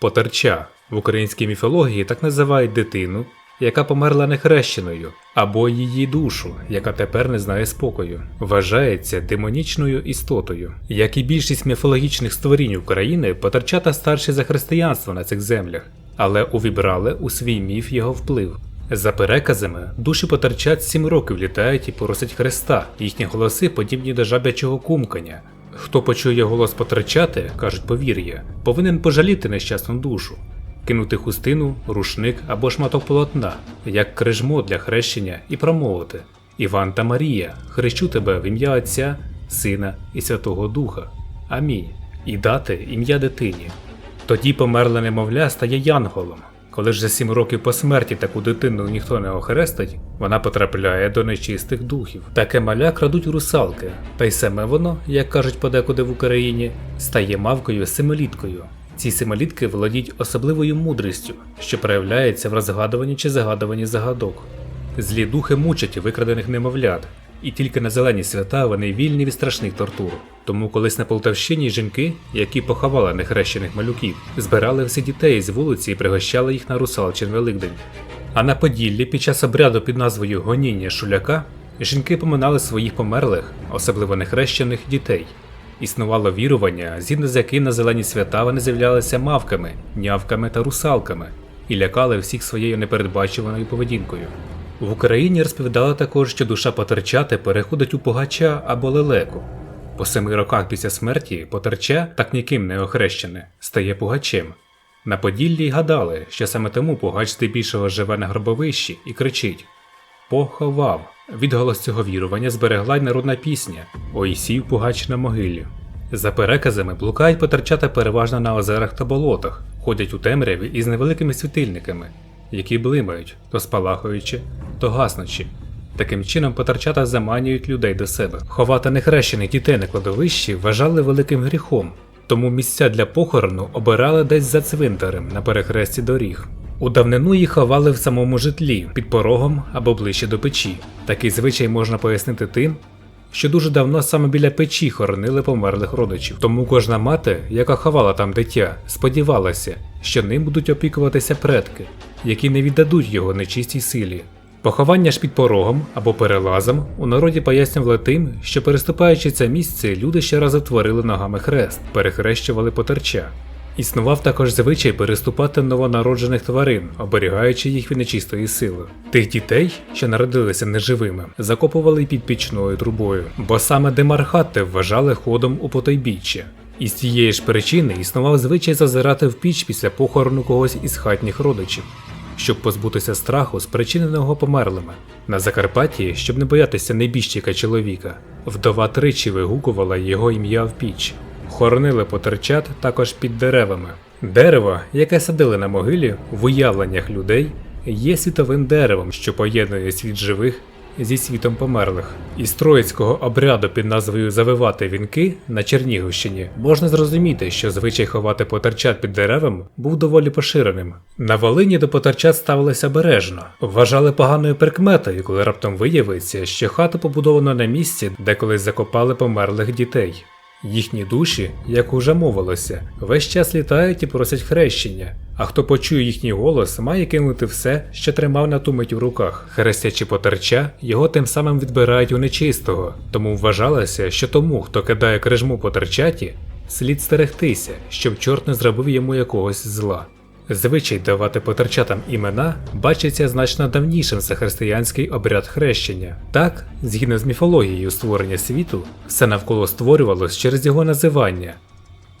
Потерча в українській міфології так називають дитину, яка померла нехрещеною, або її душу, яка тепер не знає спокою, вважається демонічною істотою. Як і більшість міфологічних створінь України, потерчата старші за християнство на цих землях, але увібрали у свій міф його вплив. За переказами, душі потерчат сім років літають і просять Христа, їхні голоси подібні до жабячого кумкання. Хто почує голос потерчати, кажуть повір'я, повинен пожаліти нещасну душу, кинути хустину, рушник або шматок полотна, як крижмо для хрещення, і промовити Іван та Марія, хрещу тебе в ім'я Отця, Сина і Святого Духа. Амінь. І дати ім'я дитині. Тоді померле немовля стає янголом. Коли ж за сім років по смерті таку дитину ніхто не охрестить, вона потрапляє до нечистих духів. Таке маля крадуть русалки, та й саме воно, як кажуть подекуди в Україні, стає мавкою семиліткою. Ці семилітки володіють особливою мудрістю, що проявляється в розгадуванні чи загадуванні загадок. Злі духи мучать викрадених немовлят, і тільки на зелені свята вони вільні від страшних тортур. Тому колись на Полтавщині жінки, які поховали нехрещених малюків, збирали всіх дітей з вулиці і пригощали їх на русалчин Великдень. А на Поділлі під час обряду під назвою Гоніння шуляка жінки поминали своїх померлих, особливо нехрещених дітей. Існувало вірування, згідно з яким на зелені свята вони з'являлися мавками, нявками та русалками і лякали всіх своєю непередбачуваною поведінкою. В Україні розповідали також, що душа потерчати переходить у погача або лелеку. По семи роках після смерті потерча, так ніким не охрещене, стає пугачем. На Поділлі гадали, що саме тому пугач здебільшого живе на гробовищі і кричить Поховав. Відголос цього вірування зберегла й народна пісня Ой сів пугач на могилі. За переказами блукають потерчата переважно на озерах та болотах, ходять у темряві із невеликими світильниками, які блимають, то спалахуючи, то гаснучи. Таким чином потерчата заманюють людей до себе. Ховати нехрещених дітей на кладовищі вважали великим гріхом, тому місця для похорону обирали десь за цвинтарем на перехресті доріг. У давнину їх ховали в самому житлі, під порогом або ближче до печі. Такий звичай можна пояснити тим, що дуже давно саме біля печі хоронили померлих родичів. Тому кожна мати, яка ховала там дитя, сподівалася, що ним будуть опікуватися предки, які не віддадуть його нечистій силі. Поховання ж під порогом або перелазом у народі пояснювали тим, що переступаючи це місце, люди ще раз утворили ногами хрест, перехрещували потерча. Існував також звичай переступати новонароджених тварин, оберігаючи їх від нечистої сили. Тих дітей, що народилися неживими, закопували під пічною трубою, бо саме демархати вважали ходом у потойбіччя. З цієї ж причини існував звичай зазирати в піч після похорону когось із хатніх родичів, щоб позбутися страху, спричиненого померлими. На Закарпатті, щоб не боятися небіжчика чоловіка, вдова тричі вигукувала його ім'я в піч. Хоронили потерчат також під деревами. Дерево, яке садили на могилі в уявленнях людей, є світовим деревом, що поєднує світ живих зі світом померлих. Із троїцького обряду під назвою Завивати вінки на Чернігівщині можна зрозуміти, що звичай ховати потерчат під деревом був доволі поширеним. На Волині до потерчат ставилися бережно, вважали поганою прикметою, коли раптом виявиться, що хата побудована на місці, де колись закопали померлих дітей. Їхні душі, як уже мовилося, весь час літають і просять хрещення, а хто почує їхній голос, має кинути все, що тримав на ту мить в руках. Хрестячи потерча, його тим самим відбирають у нечистого, тому вважалося, що тому, хто кидає крижму потерчаті, слід стерегтися, щоб чорт не зробив йому якогось зла. Звичай давати потерчатам імена бачиться значно давнішим за християнський обряд хрещення. Так, згідно з міфологією створення світу, все навколо створювалось через його називання.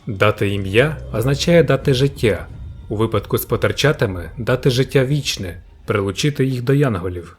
Дати ім'я означає дати життя, у випадку з потерчатами дати життя вічне, прилучити їх до янголів.